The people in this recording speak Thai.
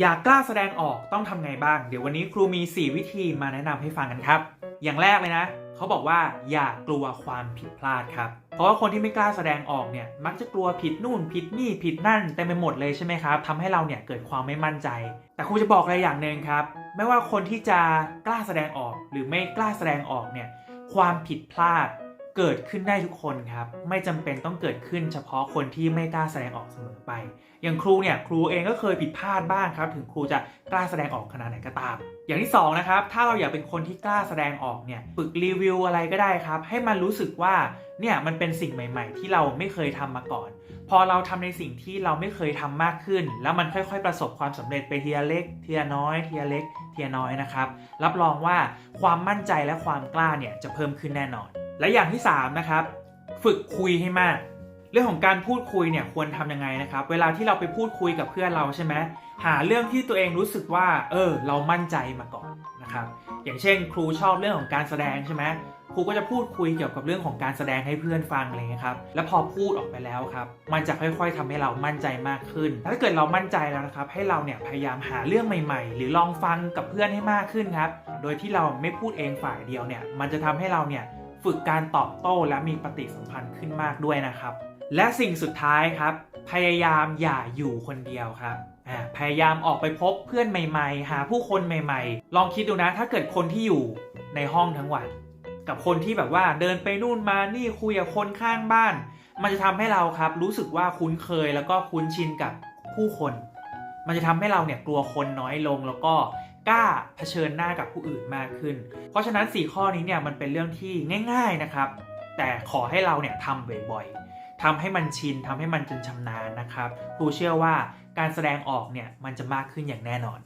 อยากกล้าแสดงออกต้องทำไงบ้าง เดี๋ยววันนี้ครูมี 4 วิธีมาแนะนำให้ฟังกันครับ อย่างแรกเลยนะ เขาบอกว่าอย่ากลัวความผิดพลาดครับ เพราะว่าคนที่ไม่กล้าแสดงออกเนี่ย มักจะกลัวผิดนู่นผิดนี่ผิดนั่นเต็มไปหมดเลยใช่ไหมครับทำให้เราเนี่ยเกิดความไม่มั่นใจ แต่ครูจะบอกอะไรอย่างหนึ่งครับ ไม่ว่าคนที่จะกล้าแสดงออกหรือไม่กล้าแสดงออกเนี่ย ความผิดพลาด เกิดขึ้นได้ทุกคนครับ ไม่จำเป็นต้องเกิดขึ้นเฉพาะคนที่ไม่กล้าแสดงออกเสมอไป อย่างครูเนี่ยครูเองก็เคยผิดพลาดบ้างครับ ถึงครูจะกล้าแสดงออกขนาดไหนก็ตาม อย่างที่สองนะครับถ้าเราอยากเป็นคนที่กล้าแสดงออกเนี่ยฝึกรีวิวอะไรก็ได้ครับ ให้มันรู้สึกว่าเนี่ยมันเป็นสิ่งใหม่ ๆ ที่เราไม่เคยทำมาก่อน พอเราทำในสิ่งที่เราไม่เคยทำมากขึ้น แล้วมันค่อยๆ ประสบความสำเร็จไปทีละเล็กทีละน้อยทีละเล็กทีละน้อยนะครับรับรองว่าความมั่นใจและความกล้าเนี่ยจะเพิ่มขึ้นแน่นอน และอย่างที่3นะครับฝึกคุยให้มาก เรื่องของการพูดคุยเนี่ยควรทำยังไงนะครับ เวลาที่เราไปพูดคุยกับเพื่อนเราใช่ไหมหาเรื่องที่ตัวเองรู้สึกว่า เออ เรามั่นใจมาก่อนนะครับ อย่างเช่น ครูชอบเรื่องของการแสดงใช่ไหมครูก็จะพูดคุยเกี่ยวกับเรื่องของการแสดงให้เพื่อนฟังอะไรเงี้ยครับ แล้วพอพูดออกไปแล้วครับ มันจะค่อยๆทำให้เรามั่นใจมากขึ้น ถ้าเกิดเรามั่นใจแล้วนะครับ ให้เราเนี่ยพยายามหาเรื่องใหม่ ๆ หรือลองฟังกับเพื่อนให้มากขึ้นครับ โดยที่เราไม่พูดเองฝ่ายเดียวเนี่ย มันจะทำให้เราเนี่ย ฝึกการตอบโต้และมีปฏิสัมพันธ์ขึ้นมากด้วยนะครับ และสิ่งสุดท้ายครับ พยายามอย่าอยู่คนเดียวครับพยายามออกไปพบเพื่อนใหม่ๆ หาผู้คนใหม่ๆ ลองคิดดูนะถ้าเกิดคนที่อยู่ในห้องทั้งวัน กับคนที่แบบว่าเดินไปนู่นมานี่คุยกับคนข้างบ้าน มันจะทำให้เราครับรู้สึกว่าคุ้นเคยแล้วก็คุ้นชินกับผู้คน มันจะทำให้เราเนี่ยกลัวคนน้อยลงแล้วก็ กล้าเผชิญหน้ากับผู้อื่นมากขึ้น เพราะฉะนั้น 4 ข้อนี้เนี่ยมันเป็นเรื่องที่ง่าย ๆนะครับ แต่ขอให้เราเนี่ยทำบ่อยๆทำให้มันชินทำให้มันจนชำนาญนะครับครูเชื่อว่าการแสดงออกเนี่ยมันจะมากขึ้นอย่างแน่นอน